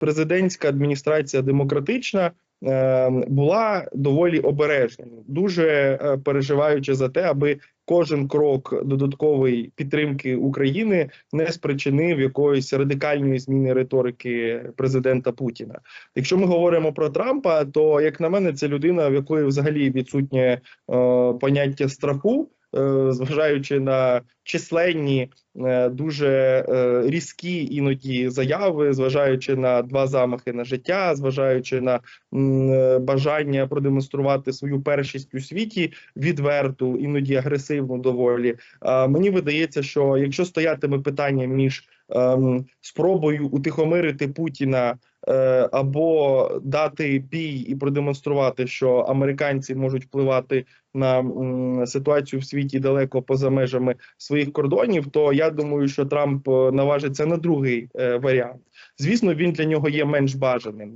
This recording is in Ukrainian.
президентська адміністрація демократична е, була доволі обережною, дуже е, переживаючи за те, аби кожен крок додаткової підтримки України не спричинив якоїсь радикальної зміни риторики президента Путіна. Якщо ми говоримо про Трампа, то як на мене, це людина, в якої взагалі відсутнє е, поняття страху, зважаючи на численні е, дуже е, різкі іноді заяви, зважаючи на два замахи на життя, зважаючи на е, бажання продемонструвати свою першість у світі, відверту, іноді агресивну доволі. Мені видається, що якщо стоятиме питання між спробою утихомирити Путіна е, або дати бій і продемонструвати, що американці можуть впливати на ситуацію в світі далеко поза межами своїх кордонів, то я думаю, що Трамп е, наважиться на другий е, варіант. Звісно, він для нього є менш бажаним.